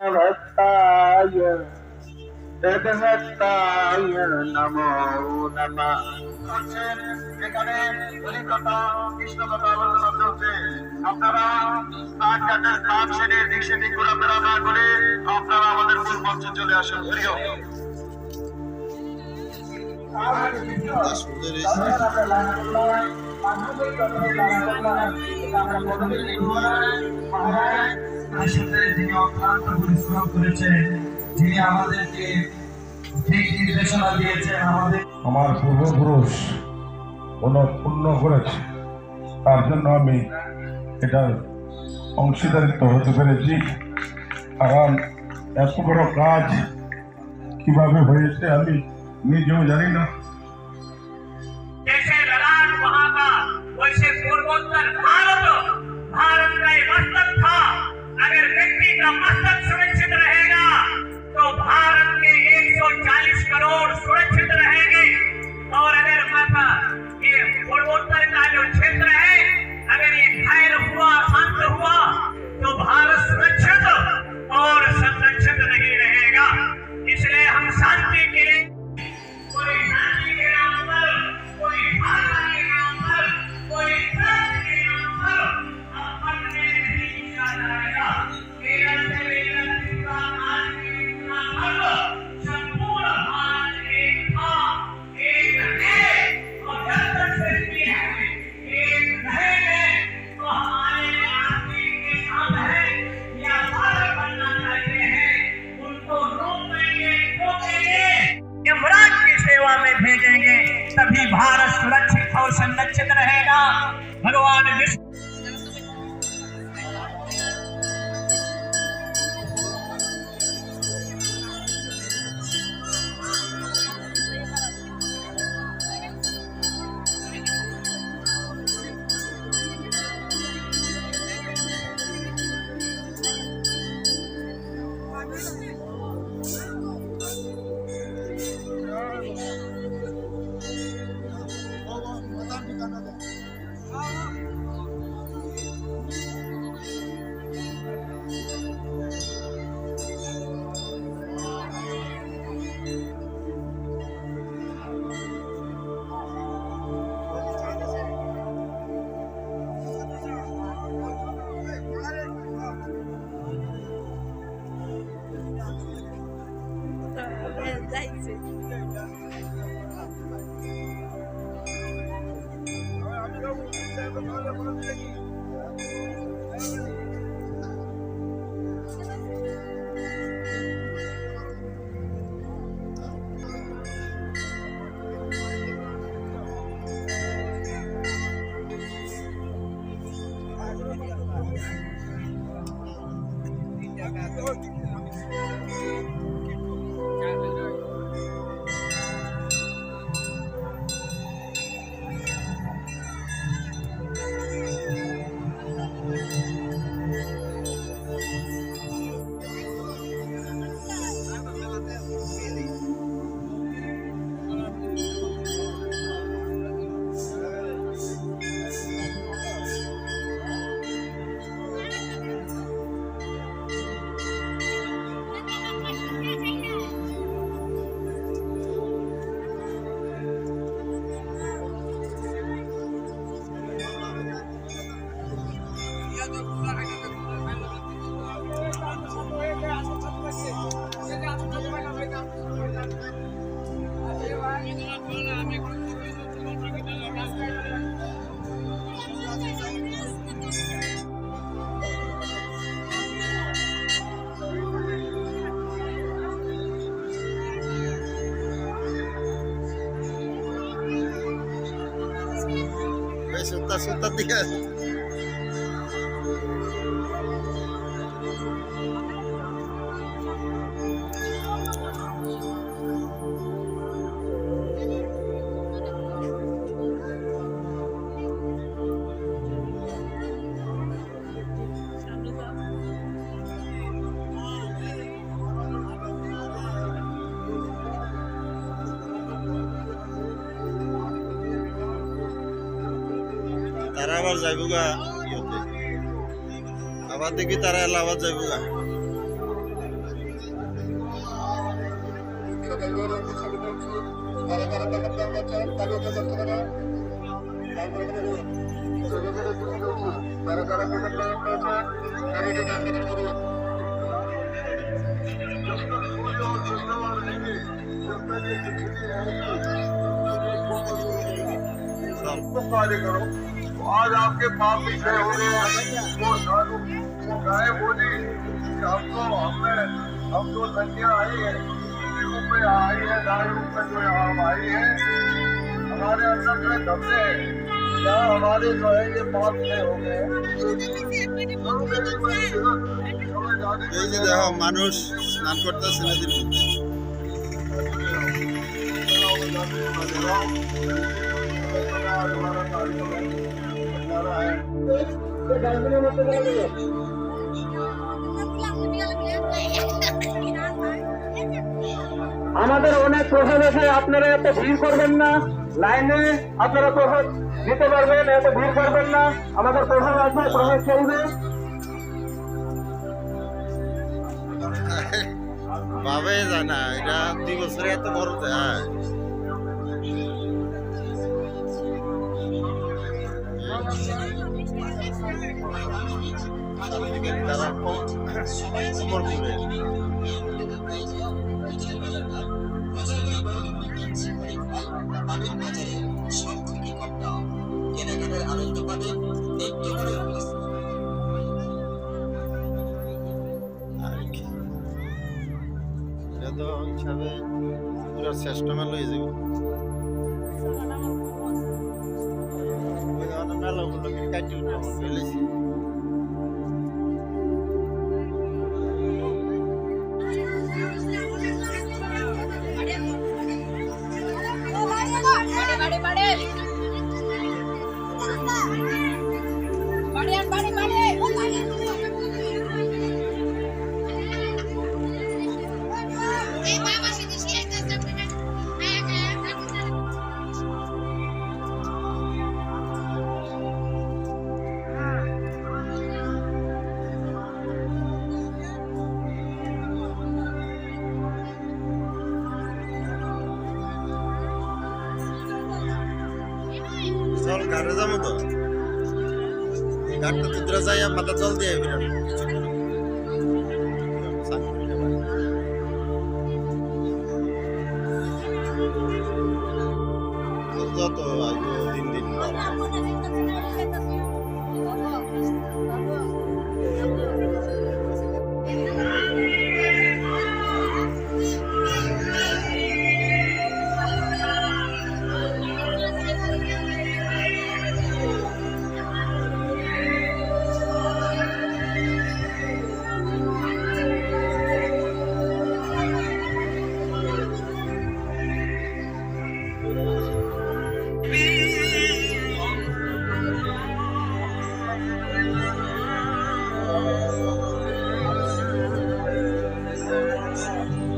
ভক্তায় তদ্ভক্তায় নমো নমঃ করছেন এখানে হরিকথা কৃষ্ণ কথা আলোচনা চলছে। আপনারা কান সেরে দিক সেদিক ঘোরাফেরা না করে আপনারা আমাদের মূল মঞ্চে চলে আসুন। হরি আসলে আমার পূর্বপুরুষ পূর্ণ করেছে। তার জন্য আমি এটার অংশীদারিত্ব হতে পেরেছি। কারণ এত বড় কাজ কীভাবে হয়েছে আমি নিজেও জানি না। पूर्वोत्तर भारत। भारत का ये मस्तक था। अगर व्यक्ति का मस्तक सुरक्षित रहेगा तो भारत के 140 करोड़ सुरक्षित रहेंगे। hace, hace, unos días. তারা আবার যাইব গা আবার দেখি তারা এলাহাবাদ যাইব গা Thank you. आज आपके पाप विषय हो गए वो साधु वो गाय बोली कि हमको हमने हम जो लड़कियां आई है किसी रूप में आई है गाय रूप में जो यहाँ हम आई है हमारे अंदर में धमने क्या हमारे जो है ये पाप विषय हो गए এই যে দেখো মানুষ স্নান করতেছে নদীর মধ্যে আমাদের অনেক প্রসাদ আছে, আপনারা এত ভিড় করবেন না। লাইনে আপনারা প্রসাদ দিতে পারবেন, এত ভিড় করবেন না। আমাদের প্রসাদ আছে প্রসাদ চলবে। ভাবে যায় না এটা দুই বছরে এত বড় যায় তারা কোমর পুরে আর কি এটা তো হিসাবে পুরো শ্রেষ্ঠ মেলা হয়ে যাবে ওই ধরনের মেলাগুলো কাটি উঠে ফেলেছি চল ঘাটে যাব তো? দূরে যাই মাথা জল দিয়ে বিরাট Bye.